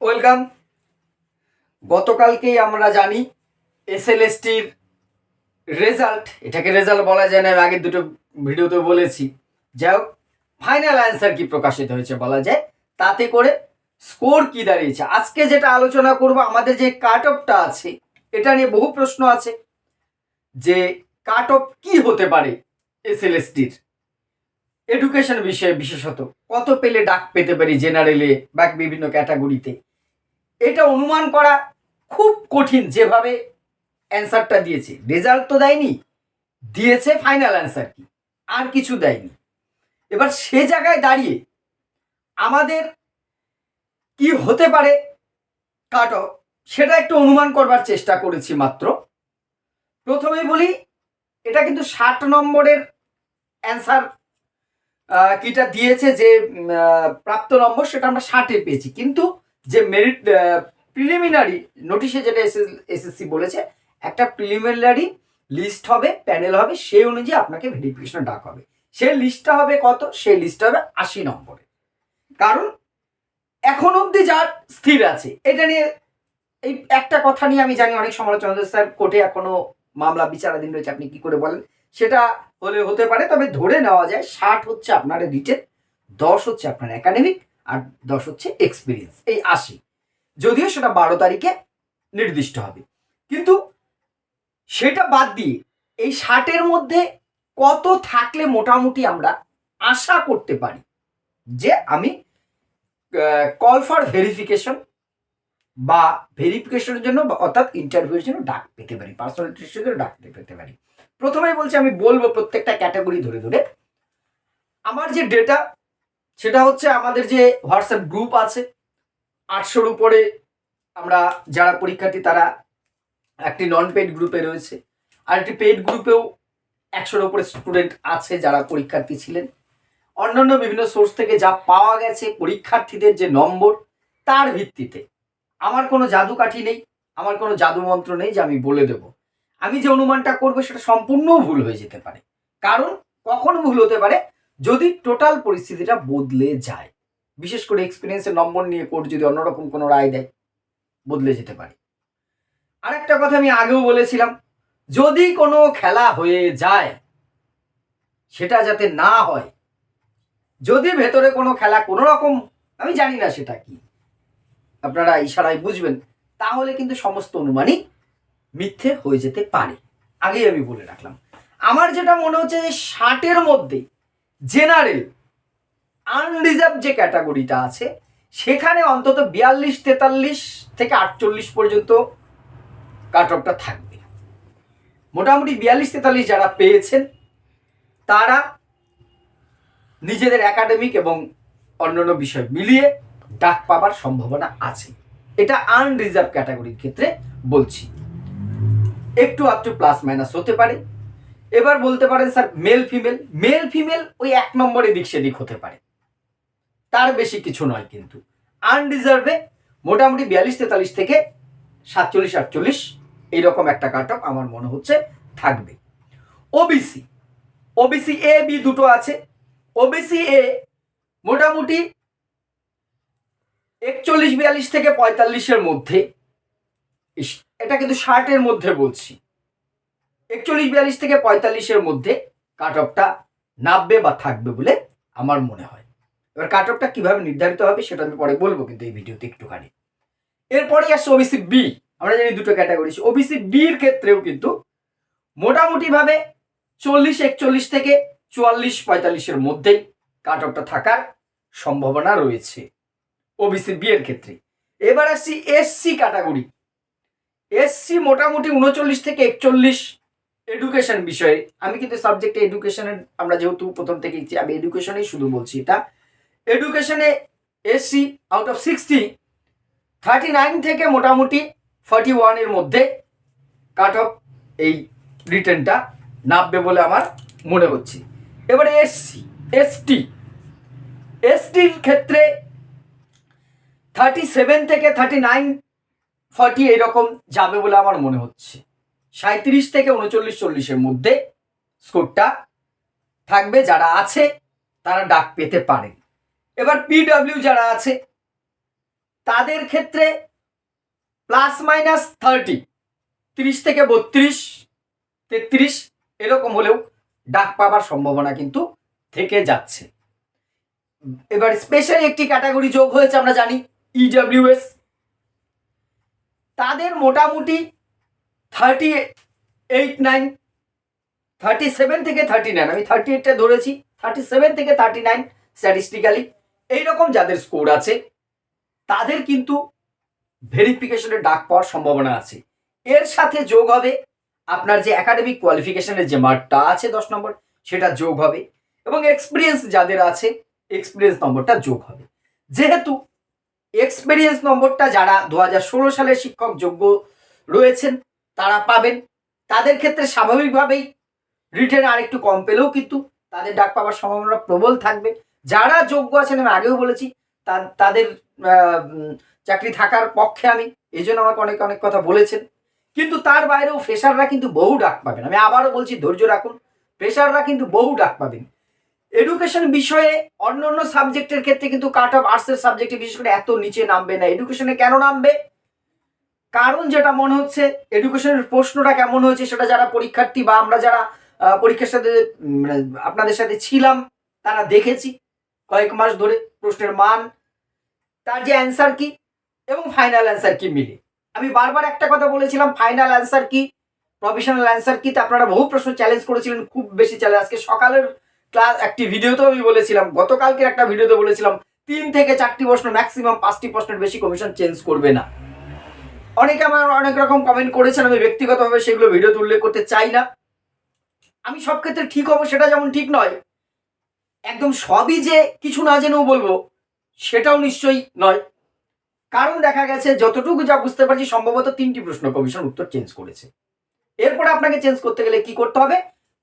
Welcome. গতকালকেই আমরা জানি এসএলএসটির রেজাল্ট, এটাকে রেজাল্ট বলা যায় না, আমি আগের দুটো ভিডিওতে বলেছি। যাই হোক, ফাইনাল অ্যান্সার কি প্রকাশিত হয়েছে বলা যায়, তাতে করে স্কোর কি দাঁড়িয়েছে? আজকে যেটা আলোচনা করব, আমাদের যে কাট অফটা আছে, এটা নিয়ে বহু প্রশ্ন আছে, যে কাট অফ কি হতে পারে এসএলএসটির? এডুকেশন বিষয়ে বিশেষত, কত পেলে ডাক পেতে পারি জেনারেলে বা বিভিন্ন ক্যাটাগরিতে এটা অনুমান করা খুব কঠিন যেভাবে অ্যান্সারটা দিয়েছে। রেজাল্ট তো দেয়নি, দিয়েছে ফাইনাল অ্যান্সার কি? আর কিছু দেয়নি। এবার সে জায়গায় দাঁড়িয়ে আমাদের কি হতে পারে কাট অফ, সেটা একটু অনুমান করবার চেষ্টা করেছি মাত্র। প্রথমেই বলি, এটা কিন্তু ষাট নম্বরের অ্যান্সার কিটা দিয়েছে যে প্রাপ্ত নম্বর, সেটা আমরা ষাটে পেয়েছি। কিন্তু যে মেরিট প্রিলিমিনারি নোটিশে যেটা এসএসসি বলেছে, একটা প্রিলিমিনারি লিস্ট হবে প্যানেল হবে, সেই অনুযায়ী আপনাকে ভেরিফিকেশন ডাক হবে। সেই লিস্টটা হবে কত? সেই লিস্টটা হবে আশি নম্বরে। কারণ এখন অবধি যা স্থির আছে, এটা নিয়ে এই একটা কথা নিয়ে আমি জানি অনেক সমালোচনা স্যার, কোর্টে এখনও মামলা বিচারাধীন রয়েছে, আপনি কি করে বলেন? সেটা হলে হতে পারে, তবে ধরে নেওয়া যায়, ষাট হচ্ছে আপনার রিটেন দশ হচ্ছে আপনার একাডেমিক আর দশ হচ্ছে এক্সপিরিয়েন্স এই আশি। যদিও সেটা বারো তারিখে নির্দিষ্ট হবে। কিন্তু সেটা বাদ দিয়ে এই ষাটের মধ্যে কত থাকলে মোটামুটি আমরা আশা করতে পারি? যে আমি কল ফর ভেরিফিকেশন বা ভেরিফিকেশনের জন্য অর্থাৎ ইন্টারভিউর জন্য ডাক পেতে পারি পার্সোনাল টেস্টের জন্য ডাক পেতে পারি। প্রথমেই বলছি, আমি বলব প্রত্যেকটা ক্যাটাগরি ধরে ধরে। আমার যে ডেটা সেটা হচ্ছে আমাদের যে হোয়াটসঅ্যাপ গ্রুপ আছে, আটশোর উপরে আমরা যারা পরীক্ষার্থী তারা একটি নন পেড গ্রুপে রয়েছে। আর একটি পেড গ্রুপেও একশোর উপরে স্টুডেন্ট আছে যারা পরীক্ষার্থী ছিলেন। অন্যান্য বিভিন্ন সোর্স থেকে যা পাওয়া গেছে পরীক্ষার্থীদের যে নম্বর, তার ভিত্তিতে। আমার কোনো জাদুকাঠি নেই, আমার কোনো জাদুমন্ত্র নেই যে আমি বলে দেব। আমি যে অনুমানটা করব সেটা সম্পূর্ণ ভুল হয়ে যেতে পারে। কারণ কখন ভুল হতে পারে? যদি টোটাল পরিস্থিতিটা বদলে যায়, বিশেষ করে এক্সপিরিয়েন্সের নম্বর নিয়ে কোর্ট যদি অন্যরকম কোনো রায় দেয়, বদলে যেতে পারে। আরেকটা কথা আমি আগেও বলেছিলাম, যদি কোনো খেলা হয়ে যায়, সেটা যাতে না হয়, যদি ভেতরে কোনো খেলা কোনো রকম, আমি জানি না সেটা কি, আপনারা ইশারায় বুঝবেন, তাহলে কিন্তু সমস্ত অনুমানই মিথ্যে হয়ে যেতে পারে। আগেই আমি বলে রাখলাম। আমার যেটা মনে হচ্ছে যে ষাটের মধ্যে জেনারেল আনরিজার্ভ যে ক্যাটাগরিটা আছে, সেখানে অন্তত বিয়াল্লিশ, তেতাল্লিশ থেকে আটচল্লিশ পর্যন্ত কাট অফটা থাকবে। মোটামুটি বিয়াল্লিশ, তেতাল্লিশ যারা পেয়েছেন, তারা নিজেদের একাডেমিক এবং অন্যান্য বিষয় মিলিয়ে ডাক পাবার সম্ভাবনা আছে। এটা আনরিজার্ভ ক্যাটাগরির ক্ষেত্রে বলছি। একটু একটু প্লাস মাইনাস হতে পারে। এবার বলতে পারেন sir male female male female ওই এক নম্বরে দিক সেদিক হতে পারে। তার বেশি কিছু নয় কিন্তু। আনরিজার্ভে মোটামুটি বিয়াল্লিশ, তেতাল্লিশ থেকে সাতচল্লিশ, আটচল্লিশ এইরকম একটা কাট অফ আমার মনে হচ্ছে থাকবে। ওবিসি ওবিসি এ বি দুটো আছে। ওবিসি এ মোটামুটি একচল্লিশ, বিয়াল্লিশ থেকে পঁয়তাল্লিশের মধ্যে। এটা কিন্তু ষাটের মধ্যে বলছি। একচল্লিশ, বিয়াল্লিশ থেকে পঁয়তাল্লিশের মধ্যে কাট অফটা নামবে বা থাকবে বলে আমার মনে হয়। এবার কাট অফটা কীভাবে নির্ধারিত হবে সেটা আমি পরে বলব কিন্তু এই ভিডিওতে একটুখানি। এরপরেই আসছে ওবিসি বি আমরা জানি দুটো ক্যাটাগরি ওবিসি বির ক্ষেত্রেও কিন্তু মোটামুটিভাবে চল্লিশ, একচল্লিশ থেকে চুয়াল্লিশ, পঁয়তাল্লিশের মধ্যেই কাট অফটা থাকার সম্ভাবনা রয়েছে ওবিসি বি এর ক্ষেত্রে। এবার আসছি এসসি ক্যাটাগরি এসসি মোটামুটি উনচল্লিশ থেকে একচল্লিশ এডুকেশন বিষয়ে, আমি কিন্তু সাবজেক্টে এডুকেশনের আমরা যেহেতু প্রথম থেকে আমি এডুকেশনেই শুধু বলছি এটা। এডুকেশনে SC out of sixty thirty nine থেকে মোটামুটি ফর্টি ওয়ানের মধ্যে কাট অফ এই রিটার্নটা নামবে বলে আমার মনে হচ্ছে। এবারে এসসি এসটি এসটির ক্ষেত্রে থার্টি সেভেন থেকে থার্টি নাইন ফর্টি এরকম যাবে বলে আমার মনে হচ্ছে। সাঁত্রিশ থেকে উনচল্লিশ চল্লিশের মধ্যে স্কোরটা থাকবে, যারা আছে তারা ডাক পেতে পারেন এবার পিডব্লিউ যারা আছে, তাদের ক্ষেত্রে প্লাস মাইনাস থার্টি তিরিশ থেকে বত্রিশ, তেত্রিশ এরকম হলেও ডাক পাবার সম্ভাবনা কিন্তু থেকে যাচ্ছে। এবার স্পেশাল একটি ক্যাটাগরি যোগ হয়েছে, আমরা জানি E ইডাব্লিউএস তাদের মোটামুটি thirty eight nine thirty seven থেকে থার্টি নাইন আমি থার্টি এইটটা ধরেছি থার্টি সেভেন থেকে থার্টি নাইন স্ট্যাটিস্টিক্যালি এইরকম যাদের স্কোর আছে, তাদের কিন্তু ভেরিফিকেশনের ডাক পাওয়ার সম্ভাবনা আছে। এর সাথে যোগ হবে আপনার যে একাডেমিক কোয়ালিফিকেশনের যে মার্কটা আছে দশ নম্বর, সেটা যোগ হবে এবং এক্সপিরিয়েন্স যাদের আছে এক্সপিরিয়েন্স নম্বরটা যোগ হবে। যেহেতু এক্সপিরিয়েন্স নম্বরটা যারা দু হাজার ষোলো সালের শিক্ষক যোগ্য রয়েছেন তারা পাবেন। তাদের ক্ষেত্রে স্বাভাবিকভাবেই রিটেন আর একটু কম পেলেও কিন্তু তাদের ডাক পাওয়ার সম্ভাবনা প্রবল থাকবে। যারা যোগ্য আছেন, আমি আগেও বলেছি তাদের চাকরি থাকার পক্ষে আমি এই জন্য আমাকে অনেক অনেক কথা বলেছেন। কিন্তু তার বাইরেও ফ্রেশাররা কিন্তু বহু ডাক পাবেন। আমি আবারও বলছি, ধৈর্য রাখুন ফ্রেশাররা কিন্তু বহু ডাক পাবেন। এডুকেশন বিষয়ে অন্য অন্য সাবজেক্টের ক্ষেত্রে কিন্তু কাট অফ আর্টসের সাবজেক্টে বিশেষ করে এত নিচে নামবে না। এডুকেশনে কেন নামবে? কারণ যেটা মনে হচ্ছে এডুকেশনের প্রশ্নটা কেমন হয়েছে সেটা যারা পরীক্ষার্থী বা আমরা যারা পরীক্ষার সাথে মানে আপনাদের সাথে ছিলাম, তারা দেখেছি কয়েক মাস ধরে প্রশ্নের মান, তার যে অ্যান্সার কি এবং ফাইনাল অ্যান্সার কি মিলে। আমি বারবার একটা কথা বলেছিলাম ফাইনাল অ্যান্সার কি প্রফেশনাল অ্যান্সার কি, তা আপনারা বহু প্রশ্ন চ্যালেঞ্জ করেছিলেন, খুব বেশি চ্যালেঞ্জ আজকে সকালের ক্লাস একটি ভিডিওতেও আমি বলেছিলাম, গতকালকের একটা ভিডিওতে বলেছিলাম, তিন থেকে চারটি প্রশ্ন ম্যাক্সিমাম পাঁচটি প্রশ্নের বেশি কমিশন চেঞ্জ করবে না। অনেকে আমার অনেক রকম কমেন্ট করেছেন, আমি ব্যক্তিগতভাবে সেগুলো ভিডিওতে উল্লেখ করতে চাই না। আমি সব ক্ষেত্রে ঠিক হব সেটা যেমন ঠিক নয়, একদম সবই যে কিছু না জেনেও বলব, সেটাও নিশ্চয়ই নয়। কারণ দেখা গেছে, যতটুকু যা বুঝতে পারছি, সম্ভবত তিনটি প্রশ্ন কমিশন উত্তর চেঞ্জ করেছে। এরপরে আপনাকে চেঞ্জ করতে গেলে কি করতে হবে?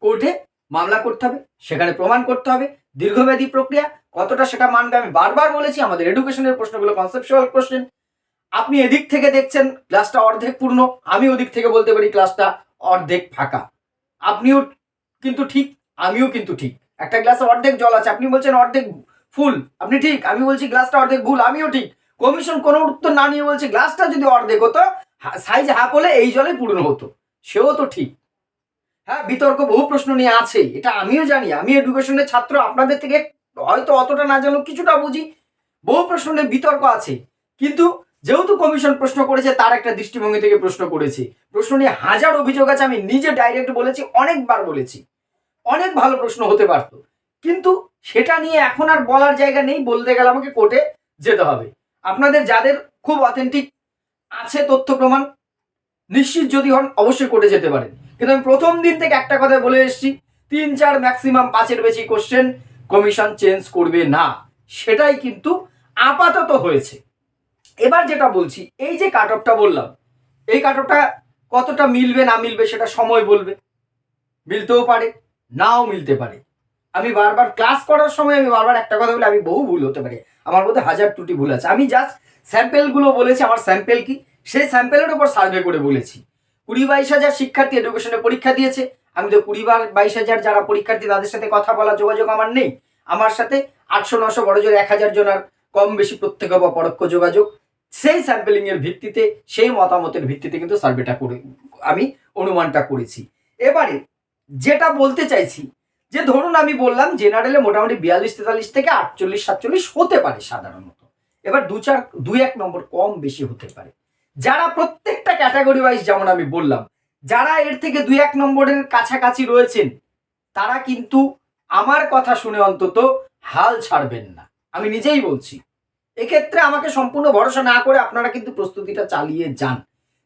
কোর্টে মামলা করতে হবে, সেখানে প্রমাণ করতে হবে, দীর্ঘমেয়াদী প্রক্রিয়া, কতটা সেটা মানবে আমি বারবার বলেছি, আমাদের এডুকেশনের প্রশ্নগুলো কনসেপচুয়াল কোশ্চেন আপনি এদিক থেকে দেখছেন ক্লাসটা অর্ধেক পূর্ণ, আমি ওদিক থেকে বলতে পারি ক্লাসটা অর্ধেক ফাঁকা। আপনিও কিন্তু ঠিক, আমিও কিন্তু ঠিক। একটা গ্লাসে অর্ধেক জল আছে, আপনি বলছেন অর্ধেক ফুল, আপনি ঠিক, আমি বলছি গ্লাসটা অর্ধেক ভুল, আমিও ঠিক। কমিশন কোনো উত্তর না নিয়ে বলছে গ্লাসটা যদি অর্ধেক হতো সাইজ হাফ হলে এই জলে পূর্ণ হতো। সেও তো ঠিক। হ্যাঁ বিতর্ক বহু প্রশ্ন নিয়ে আছে, এটা আমিও জানি। আমি এডুকেশনের ছাত্র, আপনাদের থেকে হয়তো অতটা না জানলেও কিছুটা বুঝি। বহু প্রশ্ন নিয়ে বিতর্ক আছে। কিন্তু যেহেতু কমিশন প্রশ্ন করেছে, তার একটা দৃষ্টিভঙ্গি থেকে প্রশ্ন করেছি। প্রশ্ন নিয়ে হাজার অভিযোগ আছে, আমি নিজে ডাইরেক্ট বলেছি, অনেকবার বলেছি। অনেক ভালো প্রশ্ন হতে পারতো। কিন্তু সেটা নিয়ে এখন আর বলার জায়গা নেই, বলতে গেলে আমাকে কোর্টে যেতে হবে। আপনাদের যাদের খুব অথেন্টিক আছে তথ্য প্রমাণ, নিশ্চিত যদি হন, অবশ্যই কোর্টে যেতে পারেন। কিন্তু আমি প্রথম দিন থেকে একটা কথা বলে এসেছি, তিন চার ম্যাক্সিমাম পাঁচের বেশি কোশ্চেন কমিশন চেঞ্জ করবে না। সেটাই কিন্তু আপাতত হয়েছে। এবার যেটা বলছি, এই যে কাট অফটা বললাম, এই কাট অফটা কতটা মিলবে, না মিলবে সেটা সময় বলবে। মিলতেও পারে, নাও মিলতে পারে। আমি বারবার ক্লাস করার সময় আমি বারবার একটা কথা বলি, আমি বহু ভুল হতে পারে। আমার মধ্যে হাজার ত্রুটি ভুল আছে। আমি জাস্ট স্যাম্পেলগুলো বলেছি, আমার স্যাম্পেল কি? সেই স্যাম্পেলের ওপর সার্ভে করে বলেছি। কুড়ি বাইশ হাজার শিক্ষার্থী এডুকেশনে পরীক্ষা দিয়েছে। আমি তো কুড়ি বা- বাইশ হাজার যারা পরীক্ষার্থী, তাদের সাথে কথা বলা, যোগাযোগ আমার নেই। আমার সাথে আটশো, নশো বড় জোর এক হাজার জনের কম বেশি প্রত্যক্ষ বা পরোক্ষ যোগাযোগ। সেই স্যাম্পেলিং এর ভিত্তিতে, সেই মতামতের ভিত্তিতে কিন্তু সার্ভেটা করে, আমি অনুমানটা করেছি। এবারে যেটা বলতে চাইছি, যে ধরুন আমি বললাম জেনারেলে মোটামুটি বিয়াল্লিশ, তেতাল্লিশ থেকে আটচল্লিশ, সাতচল্লিশ হতে পারে সাধারণত। এবার দু চার, দুই এক নম্বর কম বেশি হতে পারে। যারা প্রত্যেকটা ক্যাটাগরি ওয়াইজ যেমন আমি বললাম, যারা এর থেকে দুই এক নম্বরের কাছাকাছি রয়েছেন, তারা কিন্তু আমার কথা শুনে অন্তত হাল ছাড়বেন না। আমি নিজেই বলছি এক্ষেত্রে আমাকে সম্পূর্ণ ভরসা না করে আপনারা কিন্তু প্রস্তুতিটা চালিয়ে যান।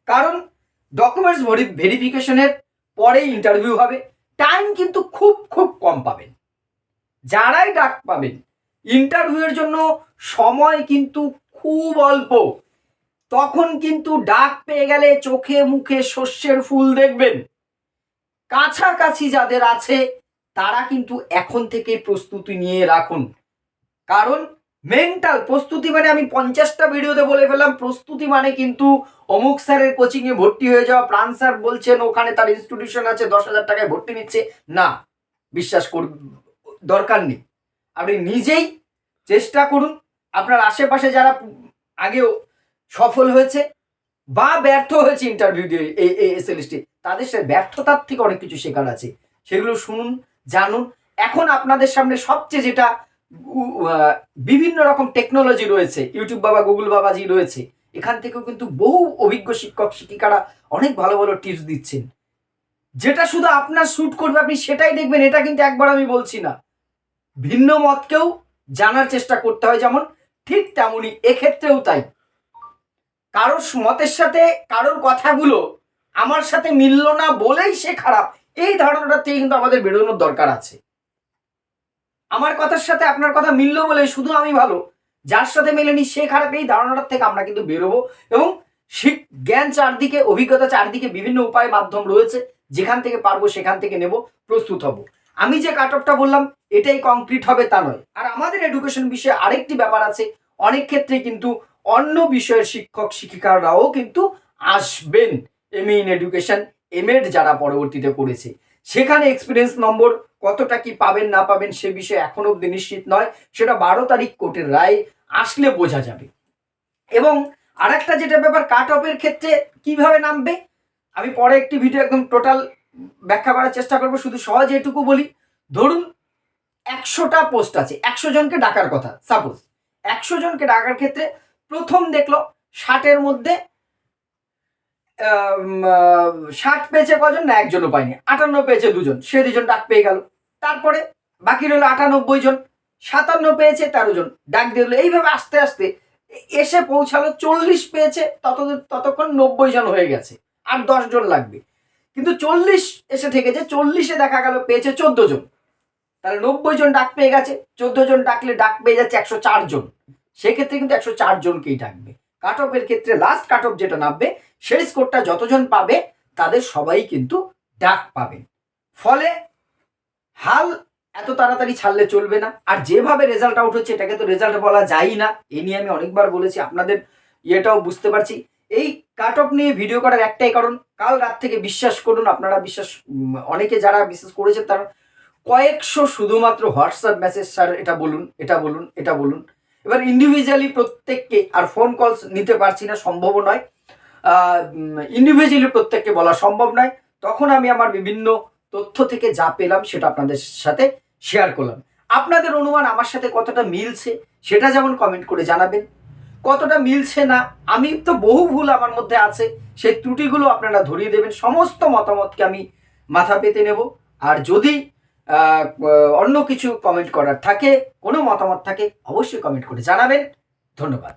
কারণ ডকুমেন্টস ভেরিফিকেশনের পরে ইন্টারভিউ হবে। টাইম কিন্তু খুব খুব কম পাবেন। যারাই ডাক পাবেন ইন্টারভিউয়ের জন্য সময় কিন্তু খুব অল্প। তখন কিন্তু ডাক পেয়ে গেলে চোখে মুখে শস্যের ফুল দেখবেন। কাছাকাছি যাদের আছে, তারা কিন্তু এখন থেকে প্রস্তুতি নিয়ে রাখুন। কারণ মেন্টাল প্রস্তুতি মানে আমি পঞ্চাশটা ভিডিওতে বলে ফেললাম। প্রস্তুতি মানে কিন্তু অমুক স্যারের কোচিংয়ে ভর্তি হয়ে যাওয়া। প্রাণ স্যার বলছেন, ওখানে তার ইনস্টিটিউশন আছে, দশ হাজার টাকায় ভর্তি নিচ্ছে। না, বিশ্বাস কর, দরকার নেই। আপনি নিজেই চেষ্টা করুন। আপনার আশেপাশে যারা আগেও সফল হয়েছে বা ব্যর্থ হয়েছে ইন্টারভিউ দিয়ে এই এই এসএলএসটি তাদের সে ব্যর্থতার থেকে অনেক কিছু শেখার আছে। সেগুলো শুনুন, জানুন। এখন আপনাদের সামনে সবচেয়ে যেটা বিভিন্ন রকম টেকনোলজি রয়েছে ইউটিউব বাবা গুগল বাবাজি রয়েছে, এখান থেকেও কিন্তু বহু অভিজ্ঞ শিক্ষক, শিক্ষিকারা অনেক ভালো ভালো টিপস দিচ্ছেন। যেটা শুধু আপনার শ্যুট করবে, আপনি সেটাই দেখবেন, এটা কিন্তু একবার আমি বলছি না। ভিন্ন মতকেও জানার চেষ্টা করতে হয়, যেমন ঠিক তেমনই এক্ষেত্রেও তাই। কারোর মতের সাথে কারোর কথাগুলো আমার সাথে মিলল না বলেই সে খারাপ, এই ধারণাটা থেকে কিন্তু আমাদের বেরোনোর দরকার আছে। আমার কথার সাথে আপনার কথা মিললো বলে শুধু আমি ভালো। যার সাথে মেলেনি সে খারাপ এই ধারণাটার থেকে আমরা কিন্তু বেরোবো এবং শিক- জ্ঞান চারদিকে, অভিজ্ঞতা চারদিকে বিভিন্ন উপায় মাধ্যম রয়েছে, যেখান থেকে পারব সেখান থেকে নেব, প্রস্তুত হব। আমি যে কাট অফটা বললাম, এটাই কমপ্লিট হবে তা নয়। আর আমাদের এডুকেশন বিষয়ে আরেকটি ব্যাপার আছে, অনেক ক্ষেত্রে কিন্তু অন্য বিষয়ের শিক্ষক, শিক্ষিকারাও কিন্তু আসবেন। এম ইন এডুকেশন এমএড যারা পরবর্তীতে করেছে। সেখানে এক্সপিরিয়েন্স নম্বর কতটা কি পাবেন, না পাবেন সে বিষয়ে এখনও অব্দি নিশ্চিত নয়। সেটা বারো তারিখ কোর্টের রায় আসলে বোঝা যাবে। এবং আরেকটা যেটা ব্যাপার কাট অফের ক্ষেত্রে কীভাবে নামবে? আমি পরে একটি ভিডিও একদম টোটাল ব্যাখ্যা করার চেষ্টা করব। শুধু সহজে এটুকু বলি, ধরুন একশোটা পোস্ট আছে, একশো জনকে ডাকার কথা সাপোজ একশো জনকে ডাকার ক্ষেত্রে প্রথম দেখল ষাটের মধ্যে ষাট পেয়েছে কজন? না, একজনও পায়নি। আটান্ন পেয়েছে দুজন। সে দুজন ডাক পেয়ে গেল। তারপরে বাকি রইল আটানব্বই জন। সাতান্ন পেয়েছে তেরো জন। ডাক দিয়ে এইভাবে আস্তে আস্তে এসে পৌঁছালো, চল্লিশ পেয়েছে তত ততক্ষণ নব্বই জন হয়ে গেছে। আর দশ জন লাগবে। কিন্তু চল্লিশ এসে থেকেছে, চল্লিশে দেখা গেল, পেয়েছে চোদ্দ জন। তাহলে নব্বই জন ডাক পেয়ে গেছে। চোদ্দ জন ডাকলে ডাক পেয়ে যাচ্ছে একশো চার জন। সেক্ষেত্রে কিন্তু একশো চার জনকেই ডাকবে। কাট অফের ক্ষেত্রে লাস্ট কাট অফ যেটা নামবে, সেই স্কোরটা যতজন পাবে, তাদের সবাই কিন্তু ডাক পাবেন ফলে হাল এত তাড়াতাড়ি ছাড়লে চলবে না। আর যেভাবে রেজাল্ট আউট হচ্ছে, এটাকে তো রেজাল্ট বলা যায় না। এ নিয়ে আমি অনেকবার বলেছি, আপনাদের ইয়েটাও বুঝতে পারছি। এই কাট অফ নিয়ে ভিডিও করার একটাই কারণ, কাল রাত থেকে বিশ্বাস করুন, আপনারা বিশ্বাস অনেকে যারা বিশ্বাস করেছেন, তারা কয়েকশো শুধুমাত্র হোয়াটসঅ্যাপ মেসেজ স্যার এটা বলুন এটা বলুন এটা বলুন। এবার ইন্ডিভিজুয়ালি প্রত্যেককে আর ফোন কলস নিতে পারছি না সম্ভব নয়। ইন্ডিভিজুয়ালি প্রত্যেককে বলা সম্ভব নয়। তখন আমি আমার বিভিন্ন তথ্য থেকে যা পেলাম সেটা আপনাদের সাথে শেয়ার করলাম। আপনাদের অনুমান আমার সাথে কতটা মিলছে সেটা যেমন কমেন্ট করে জানাবেন। কতটা মিলছে না, আমি তো বহু ভুল আমার মধ্যে আছে, সেই ত্রুটিগুলো আপনারা ধরিয়ে দেবেন। সমস্ত মতামতকে আমি মাথা পেতে নেব। আর যদি অন্য কিছু কমেন্ট করার থাকে কোনো মতামত থাকে অবশ্যই কমেন্ট করে জানাবেন। ধন্যবাদ।